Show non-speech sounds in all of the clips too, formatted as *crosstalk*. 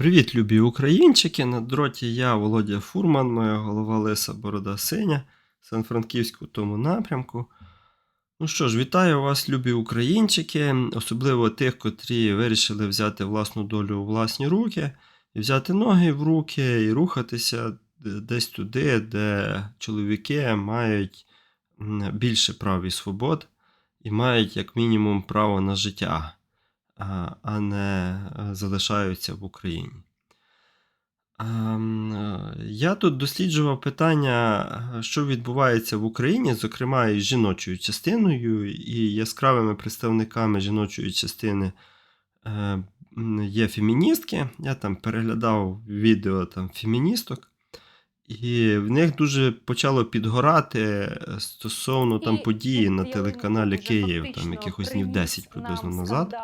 Привіт, любі українчики! На дроті я, Володя Фурман, моя голова Лиса Борода Синя, Сан-Франківську тому напрямку. Ну що ж, вітаю вас, любі українчики, особливо тих, котрі вирішили взяти власну долю у власні руки, і взяти ноги в руки і рухатися десь туди, де чоловіки мають більше прав і свобод, і мають як мінімум право на життя а не е, залишаються в Україні. Ем, е, Я тут досліджував питання, е, що відбувається в Україні, зокрема із жіночою частиною, і яскравими представниками жіночої частини є феміністки. Я там переглядав відео там, феміністок. І в них дуже почало підгорати стосовно там події на телеканалі Київ, там якихось днів 10 приніс приблизно назад.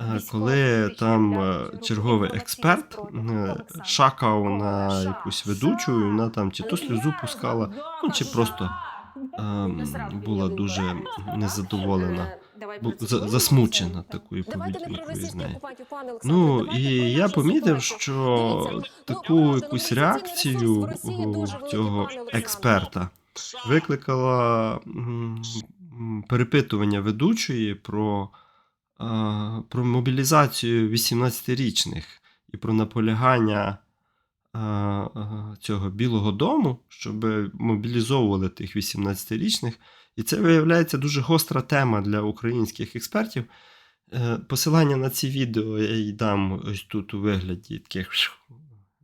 Е, Коли там е, черговий експерт е, шакав на якусь ведучу, і вона там чи то сльозу пускала, ну чи просто ем, була дуже незадоволена, засмучена такою поведінкою з нею. Ну і я помітив, що ну, таку ну, якусь реакцію цього експерта викликала перепитування ведучої про, про мобілізацію 18-річних і про наполягання цього Білого Дому, щоб мобілізовували тих 18-річних. І це виявляється дуже гостра тема для українських експертів. Е, Посилання на ці відео я їй дам ось тут у вигляді таких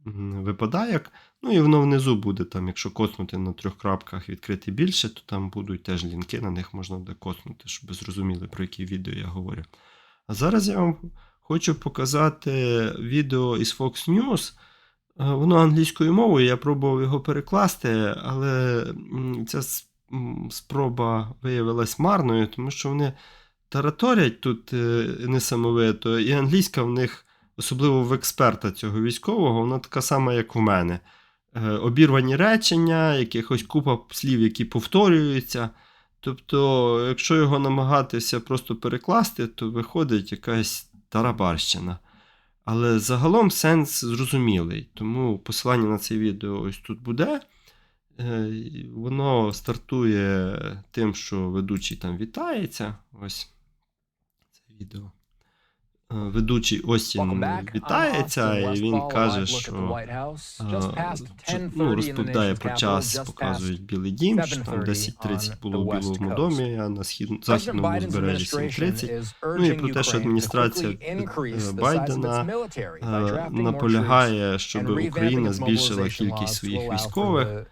м, випадайок. Ну і воно внизу буде там, якщо коснути на трьох крапках відкрити більше, то там будуть теж лінки, на них можна буде коснути, щоб ви зрозуміли, про які відео я говорю. А зараз я вам хочу показати відео із Fox News. Е, Воно англійською мовою, я пробував його перекласти, але ця спроба виявилась марною, тому що вони тараторять тут е, несамовито, і англійська в них, особливо в експерта цього військового, вона така сама, як у мене. Е, Обірвані речення, якихось купа слів, які повторюються. Тобто, якщо його намагатися просто перекласти, то виходить якась тарабарщина. Але загалом сенс зрозумілий. Тому посилання на це відео ось тут буде. Е, Воно стартує тим, що ведучий там вітається. Ось це відео. Ведучий Остін вітається, і він каже, що е, ну, розповідає про час, показують Білий Дім, що там 10.30 було в Білому домі, а на схід... західному узбережжі 7.30. Ну і про те, що адміністрація е, Байдена Е, наполягає, щоб Україна збільшила кількість своїх військових.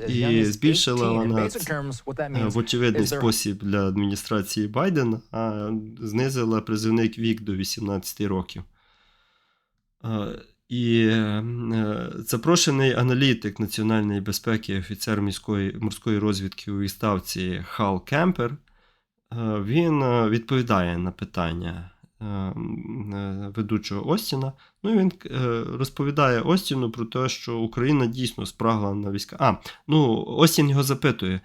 Е, і- збільшила вона Е, в очевидний спосіб для адміністрації Байдена, а знизила призивний вік до 18 років. Е, І запрошений аналітик національної безпеки, офіцер міської морської розвідки у відставці Хал Кемпер, він відповідає на питання ведучого Остіна. Ну, і він е, розповідає Остіну про те, що Україна дійсно спрагла на війська. А, ну, Остін його запитує,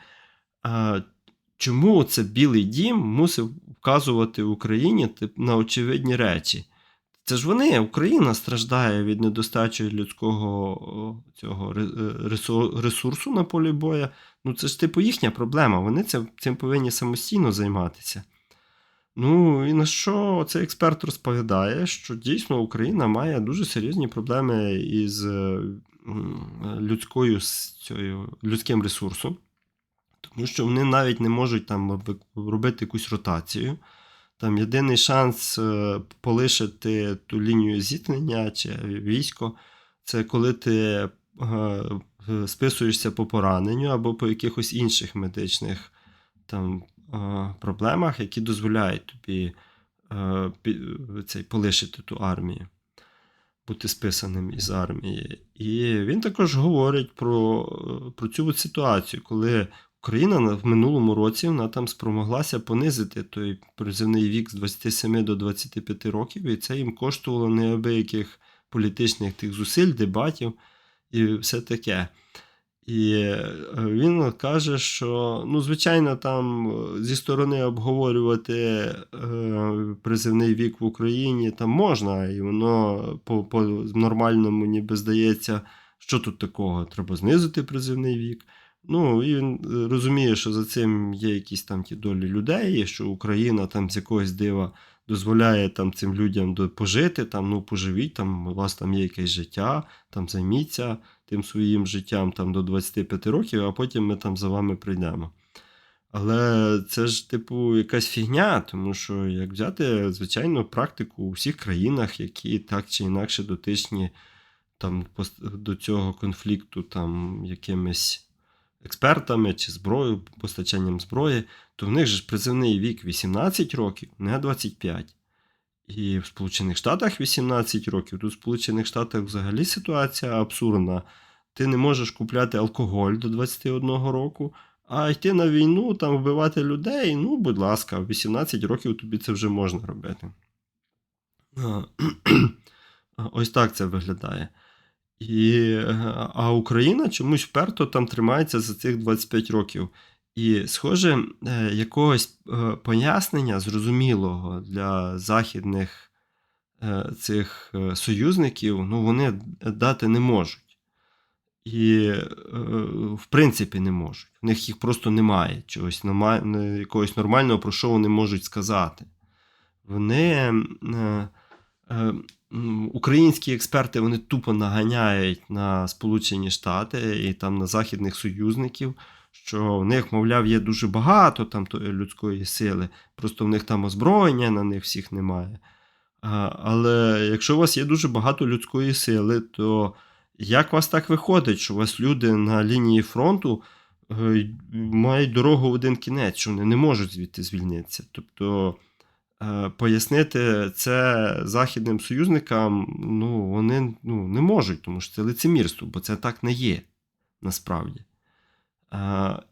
чому це Білий дім мусив вказувати Україні на очевидні речі? Це ж вони, Україна страждає від недостачі людського цього ре- е, ресу- ресурсу на полі боя. Ну, це ж типу їхня проблема. Вони цим повинні самостійно займатися. Ну і на що цей експерт розповідає, що дійсно Україна має дуже серйозні проблеми із е, людською цією людським ресурсом, тому що вони навіть не можуть там робити якусь ротацію. Там єдиний шанс е, полишити ту лінію зіткнення чи військо, це коли ти е, списуєшся по пораненню або по якихось інших медичних там, проблемах, які дозволяють тобі е, цей, полишити ту армію, бути списаним із армії. І він також говорить про, е, про цю ситуацію, коли Україна в минулому році вона там спромоглася понизити той призивний вік з 27 до 25 років, і це їм коштувало неабияких політичних тих зусиль, дебатів і все таке. І е, він каже, що ну, звичайно, там е, зі сторони обговорювати е, призивний вік в Україні там можна, і воно по, по нормальному ніби здається, що тут такого? Треба знизити призивний вік. Ну, і він розуміє, що за цим є якісь там ті долі людей, що Україна там з якогось дива дозволяє там цим людям пожити, там, ну, поживіть, там, у вас там є якесь життя, там займіться тим своїм життям там, до 25 років, а потім ми там за вами прийдемо. Але це ж, типу, якась фігня, тому що як взяти, звичайно, практику у всіх країнах, які так чи інакше дотичні там, до цього конфлікту там, якимись експертами чи зброєю, постачанням зброї, то в них же призивний вік 18 років, не 25. І в Сполучених Штатах 18 років. Тут в Сполучених Штатах взагалі ситуація абсурдна. Ти не можеш купляти алкоголь до 21 року, а йти на війну, там вбивати людей. Ну, будь ласка, в 18 років тобі це вже можна робити. *clears throat* Ось так це виглядає. І, А Україна чомусь вперто там тримається за цих 25 років. І, схоже, е, якогось е, пояснення зрозумілого для західних е, цих союзників ну, вони дати не можуть. І, в принципі, не можуть. В них їх просто немає чогось якогось нормального, про що вони можуть сказати. Вони українські експерти вони тупо наганяють на Сполучені Штати і там на західних союзників, що в них, мовляв, є дуже багато там людської сили, просто в них там озброєння на них всіх немає. Але якщо у вас є дуже багато людської сили, то як у вас так виходить, що у вас люди на лінії фронту е, мають дорогу в один кінець, що вони не можуть звідти звільнитися? Тобто. Е, пояснити це західним союзникам ну, вони ну, не можуть, тому що це лицемірство, бо це так не є насправді.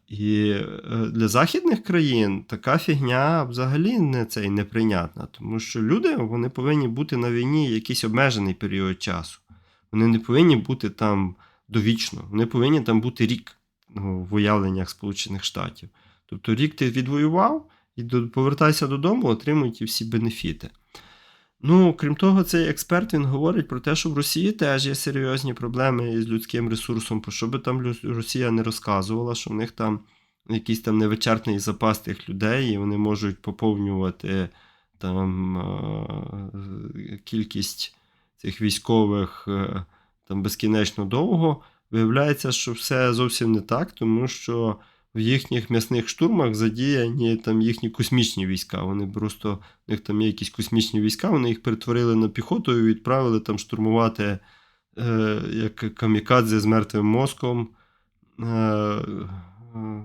І е, для західних країн така фігня взагалі не цей неприйнятна, тому що люди вони повинні бути на війні якийсь обмежений період часу. Вони не повинні бути там довічно, вони повинні там бути рік ну, в уявленнях Сполучених Штатів. Тобто рік ти відвоював і повертайся додому, отримуй ті всі бенефіти. Ну, крім того, цей експерт він говорить про те, що в Росії теж є серйозні проблеми із людським ресурсом, про що би там Росія не розказувала, що в них там якийсь там невичерпний запас тих людей, і вони можуть поповнювати там кількість цих військових е, там безкінечно довго. Виявляється, що все зовсім не так, тому що в їхніх м'ясних штурмах задіяні там їхні космічні війська. Вони просто в них там є якісь космічні війська, вони їх перетворили на піхоту і відправили там штурмувати е, як камікадзе з мертвим мозком. Е, е,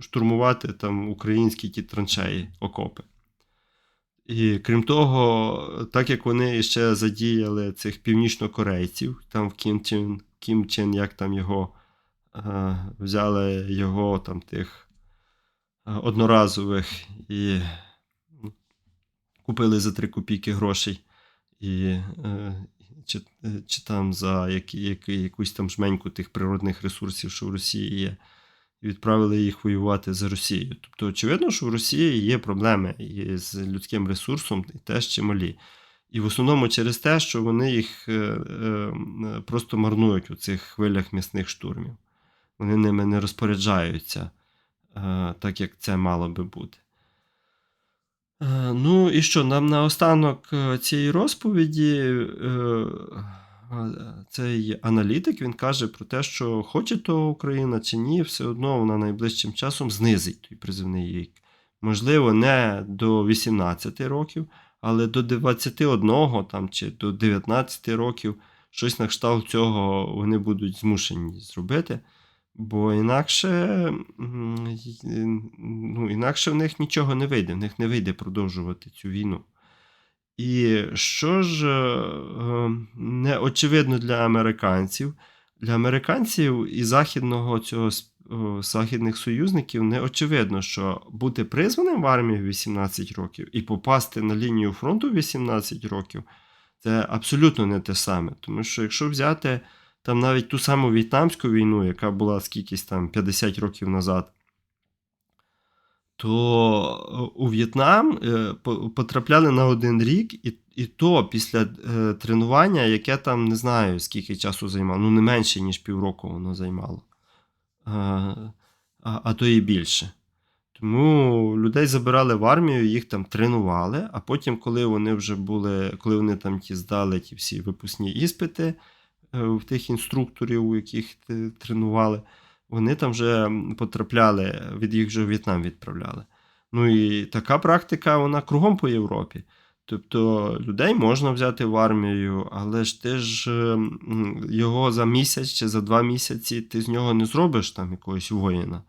штурмувати там українські ті траншеї, окопи. І крім того, так як вони ще задіяли цих північнокорейців, там в Кім Чен, Кім Чен, як там його взяли його там тих одноразових і купили за 3 копійки грошей. І е, чи чи там за які, які, якусь там жменьку тих природних ресурсів, що в Росії є, і відправили їх воювати за Росією. Тобто, очевидно, що в Росії є проблеми з людським ресурсом і теж чималі. І в основному через те, що вони їх е, е, просто марнують у цих хвилях м'ясних штурмів вони ними не розпоряджаються, е, так як це мало би бути. Е, ну і що, нам наостанок е, цієї розповіді цей аналітик він каже про те, що хоче то Україна чи ні, все одно вона найближчим часом знизить той призивний вік. Можливо, не до 18 років, але до 21 там, чи до 19 років щось на кшталт цього вони будуть змушені зробити. Бо інакше ну, інакше в них нічого не вийде, в них не вийде продовжувати цю війну. І що ж е, не очевидно для американців, для американців і західного цього західних союзників не очевидно, що бути призваним в армію в 18 років і попасти на лінію фронту в 18 років це абсолютно не те саме. Тому що якщо взяти там навіть ту саму в'єтнамську війну, яка була скількись там 50 років назад, то у В'єтнам е, потрапляли на один рік, і і то після е, тренування, яке там не знаю, скільки часу займало, ну не менше, ніж півроку воно займало, а, а, то і більше. Тому людей забирали в армію, їх там тренували, а потім, коли вони вже були, коли вони там ті здали ті всі випускні іспити е, в тих інструкторів, у яких тренували, вони там вже потрапляли, від їх вже в В'єтнам відправляли. Ну і така практика, вона кругом по Європі. Тобто людей можна взяти в армію, але ж ти ж його за місяць чи за два місяці ти з нього не зробиш там якогось воїна.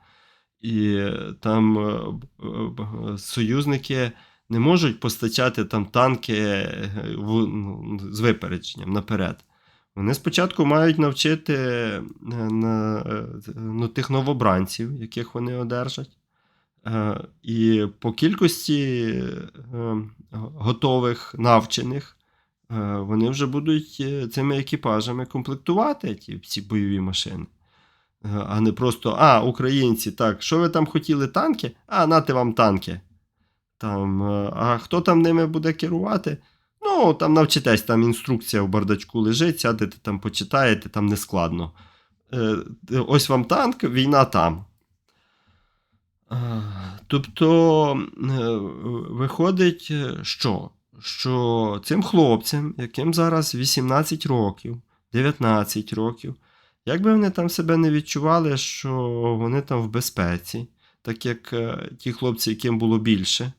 І там е, е, союзники не можуть постачати там танки е, ну, з випередженням наперед. Вони спочатку мають навчити ну, тих новобранців, яких вони одержать. І по кількості готових, навчених, вони вже будуть цими екіпажами комплектувати ті, ці бойові машини. А не просто, а, українці, так, що ви там хотіли танки? А, нате вам танки. Там, А хто там ними буде керувати? Ну, там навчитесь, там інструкція в бардачку лежить, сядете там, почитаєте, там не складно. Е, ось вам танк, війна там. Тобто е, виходить, що? Що цим хлопцям, яким зараз 18 років, 19 років, як би вони там себе не відчували, що вони там в безпеці, так як е, ті хлопці, яким було більше,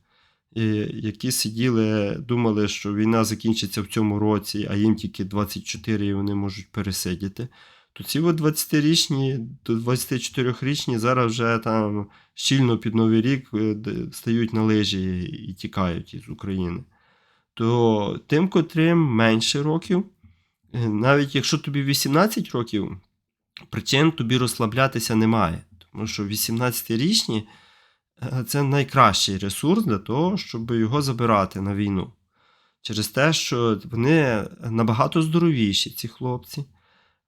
які сиділи, думали, що війна закінчиться в цьому році, а їм тільки 24 і вони можуть пересидіти, то ці 20-річні до 24-річні зараз вже там щільно під Новий рік е, стають на лижі і тікають із України. То тим, котрим менше років, е, навіть якщо тобі 18 років, причин тобі розслаблятися немає. Тому що 18-річні е, це найкращий ресурс для того, щоб його забирати на війну. Через те, що вони набагато здоровіші, ці хлопці.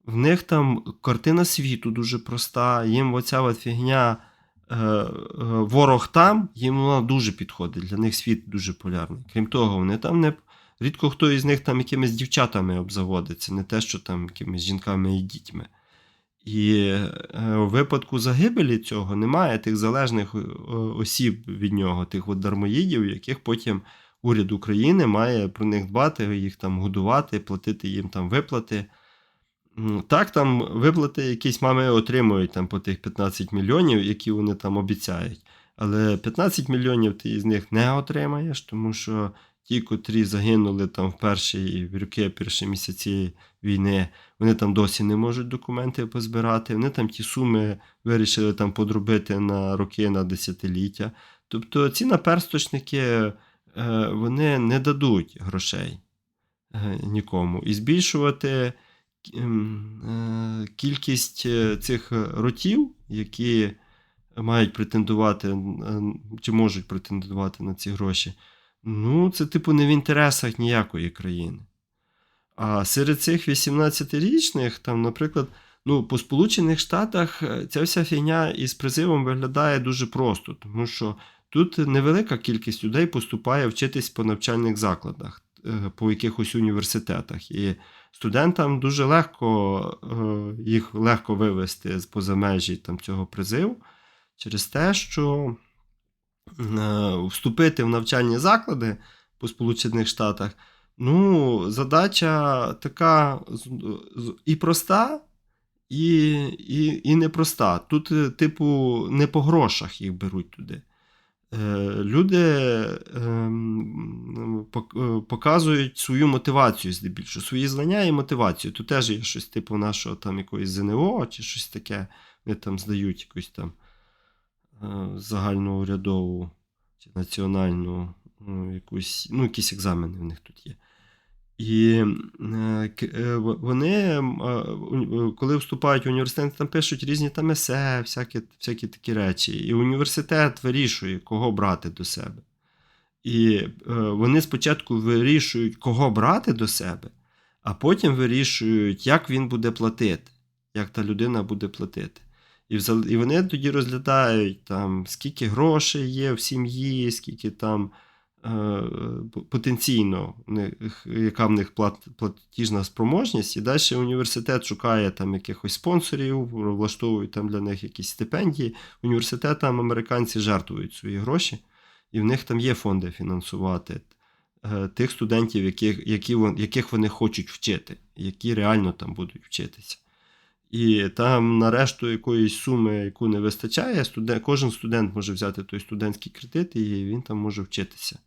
В них там картина світу дуже проста. Їм оця от фігня е, е, ворог там, їм вона дуже підходить. Для них світ дуже полярний. Крім того, вони там не. Рідко хто із них там якимись дівчатами обзаводиться, не те, що там якимись жінками і дітьми. І е, у випадку загибелі цього немає тих залежних осіб від нього, тих от дармоїдів, яких потім уряд України має про них дбати, їх там годувати, платити їм там виплати. Так, там виплати якісь мами отримують там по тих 15 мільйонів, які вони там обіцяють. Але 15 мільйонів ти з них не отримаєш, тому що ті, котрі загинули там в перші роки, перші місяці війни, вони там досі не можуть документи позбирати. Вони там ті суми вирішили там подробити на роки, на десятиліття. Тобто ці наперсточники е, вони не дадуть грошей е, нікому. І збільшувати. Ем, е, кількість цих ротів, які мають претендувати чи можуть претендувати на ці гроші, ну, це, типу, не в інтересах ніякої країни. А серед цих 18-річних, там, наприклад, ну, по Сполучених Штатах е, ця вся фігня із призивом виглядає дуже просто, тому що тут невелика кількість людей поступає вчитись по навчальних закладах, по якихось університетах. І студентам дуже легко е, їх легко вивести з поза межі там, цього призиву через те, що е, вступити в навчальні заклади по Сполучених Штатах. Ну, задача така і проста, і і, і непроста. Тут, е, типу, не по грошах їх беруть туди. Е, люди ем, е, показують свою мотивацію здебільшого, свої знання і мотивацію. Тут теж є щось типу нашого там якоїсь ЗНО чи щось таке. Вони там здають якусь там е, загальноурядову чи національну ну, якусь, ну, якісь екзамени в них тут є. І е, е, вони, е, коли вступають в університет, там пишуть різні там есе, всякі всякі такі речі. І університет вирішує, кого брати до себе. І вони спочатку вирішують, кого брати до себе, а потім вирішують, як він буде платити, як та людина буде платити. І і вони тоді розглядають, там, скільки грошей є в сім'ї, скільки там е, потенційно, яка в них плат, платіжна спроможність, і далі університет шукає там якихось спонсорів, влаштовують там для них якісь стипендії. Університетам американці жертвують свої гроші, і в них там є фонди фінансувати е, тих студентів, яких, які, яких вони хочуть вчити, які реально там будуть вчитися. І там на решту якоїсь суми, яку не вистачає, студент, кожен студент може взяти той студентський кредит, і він там може вчитися.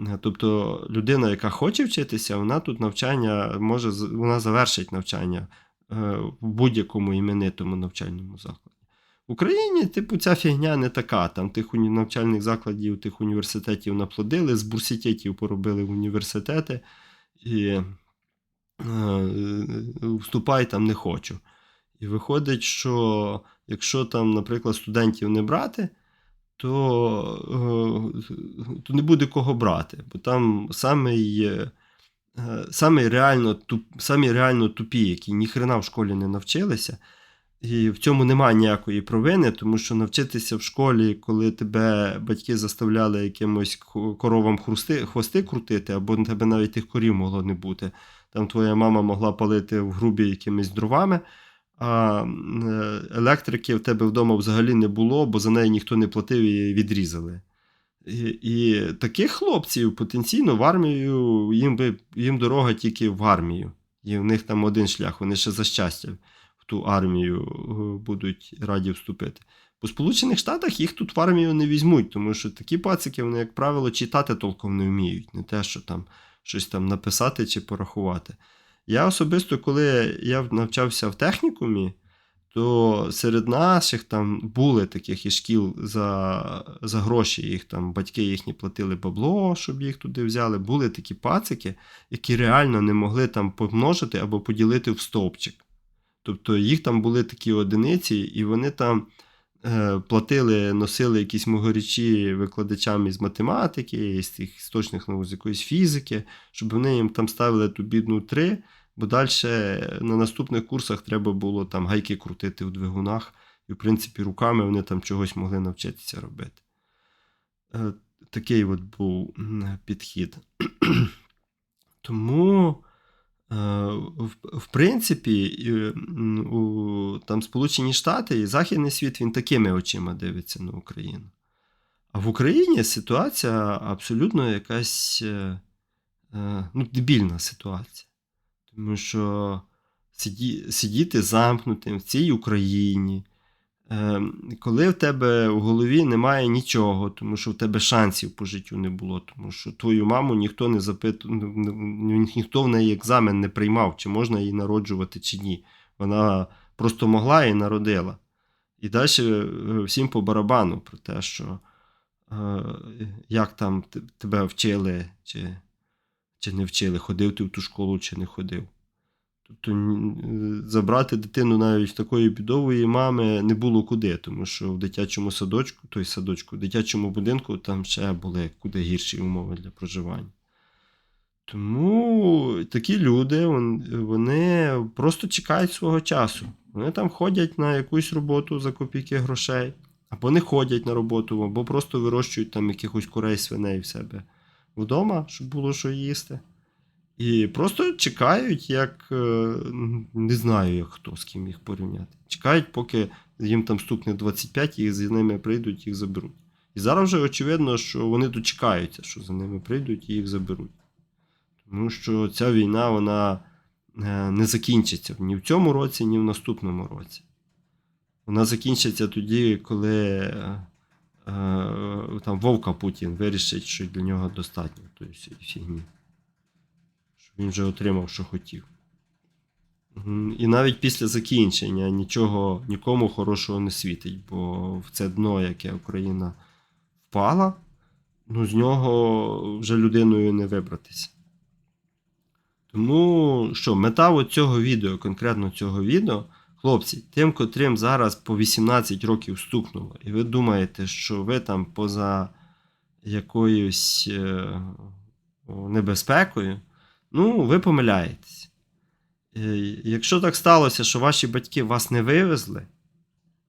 Е, Тобто людина, яка хоче вчитися, вона тут навчання може вона завершить навчання е, в будь-якому іменитому навчальному закладі. В Україні, типу, ця фігня не така. Там тих навчальних закладів, тих університетів наплодили, з бурситетів поробили в університети і е, вступай там не хочу. І виходить, що якщо там, наприклад, студентів не брати, то, е, то не буде кого брати. Бо там самий, е, самий реально, туп, самі реально тупі, які ніхрена в школі не навчилися. І в цьому немає ніякої провини, тому що навчитися в школі, коли тебе батьки заставляли якимось коровам хрусти, хвости крутити, або тебе навіть тих корів могло не бути. Там твоя мама могла палити в грубі якимись дровами, а е, електрики в тебе вдома взагалі не було, бо за неї ніхто не платив і відрізали. І, і таких хлопців потенційно в армію їм би їм дорога тільки в армію. І в них там один шлях, вони ще за щастя в ту армію е, будуть раді вступити. У Сполучених Штатах їх тут в армію не візьмуть, тому що такі пацики, вони, як правило, читати толком не вміють, не те, що там щось там написати чи порахувати. Я особисто, коли я навчався в технікумі, то серед наших там були таких із шкіл за, за гроші. Їх там батьки їхні платили бабло, щоб їх туди взяли. Були такі пацики, які реально не могли там помножити або поділити в стовпчик. Тобто їх там були такі одиниці, і вони там платили, носили якісь могорічі викладачам із математики, із тих істочних наук, з якоїсь фізики, щоб вони їм там ставили ту бідну 3, бо далі на наступних курсах треба було там гайки крутити в двигунах, і, в принципі, руками вони там чогось могли навчитися робити. Е, такий от був підхід. *clears throat* Тому. Е, В, принципі, у там Сполучені Штати і Західний світ він такими очима дивиться на Україну. А в Україні ситуація абсолютно якась е, е, ну, дебільна ситуація. Тому що сиді, сидіти замкнутим в цій Україні, коли в тебе в голові немає нічого, тому що в тебе шансів по життю не було, тому що твою маму ніхто не запитував, ніхто в неї екзамен не приймав, чи можна її народжувати, чи ні. Вона просто могла і народила. І далі всім по барабану про те, що е, як там тебе вчили, чи, чи не вчили, ходив ти в ту школу, чи не ходив. Тобто забрати дитину навіть такої бідової мами не було куди, тому що в дитячому садочку, той садочку, в дитячому будинку там ще були куди гірші умови для проживання. Тому такі люди вони просто чекають свого часу. Вони там ходять на якусь роботу за копійки грошей, або не ходять на роботу, або просто вирощують там якихось курей свиней в себе вдома, щоб було що їсти. І просто чекають, як е, не знаю, як хто з ким їх порівняти. Чекають, поки їм там стукне 25, і з ними прийдуть, їх заберуть. І зараз вже очевидно, що вони дочекаються, що за ними прийдуть і їх заберуть. Тому що ця війна вона е, не закінчиться ні в цьому році, ні в наступному році. Вона закінчиться тоді, коли е, там Вовка Путін вирішить, що для нього достатньо тої фігні. Він вже отримав, що хотів. І навіть після закінчення нічого нікому хорошого не світить, бо в це дно, яке Україна впала, ну з нього вже людиною не вибратися. Тому що мета цього відео, конкретно цього відео, хлопці, тим, котрим зараз по 18 років стукнуло, і ви думаєте, що ви там поза якоюсь е, небезпекою, ну, ви помиляєтесь. Е, Якщо так сталося, що ваші батьки вас не вивезли,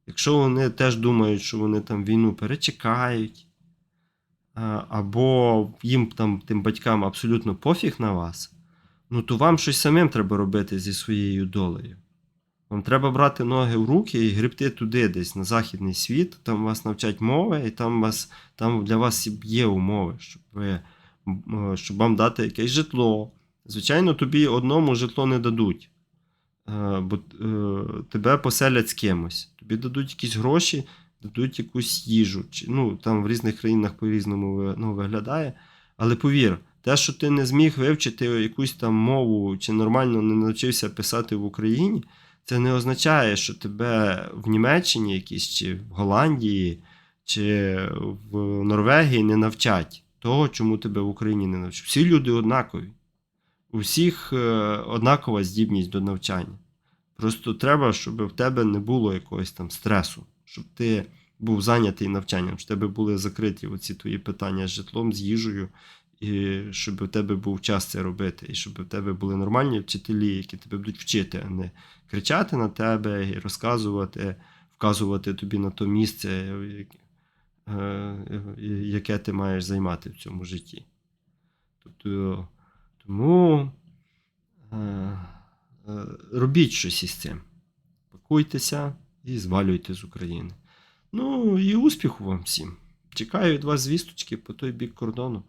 якщо вони теж думають, що вони там війну перечекають, або їм там тим батькам абсолютно пофіг на вас, ну то вам щось самим треба робити зі своєю долею. Вам треба брати ноги в руки і гребти туди, десь на західний світ, там вас навчать мови, і там, вас, там для вас є умови, щоб, ви, е, щоб вам дати якесь житло. Звичайно, тобі одному житло не дадуть, е, бо е, тебе поселять з кимось. Тобі дадуть якісь гроші, дадуть якусь їжу. Ну, там в різних країнах по-різному ну, виглядає. Але повір, те, що ти не зміг вивчити якусь там мову чи нормально не навчився писати в Україні, це не означає, що тебе в Німеччині якісь, чи в Голландії, чи в Норвегії не навчать того, чому тебе в Україні не навчать. Всі люди однакові. У всіх е, однакова здібність до навчання. Просто треба, щоб в тебе не було якогось там стресу, щоб ти був зайнятий навчанням, щоб в тебе були закриті оці твої питання з житлом, з їжею, і щоб у тебе був час це робити, і щоб у тебе були нормальні вчителі, які тебе будуть вчити, а не кричати на тебе і розказувати, вказувати тобі на то місце, е, яке ти маєш займати в цьому житті. Тобто, тому е, е, робіть щось із цим. Пакуйтеся і звалюйте з України. Ну і успіху вам всім. Чекаю від вас звісточки по той бік кордону.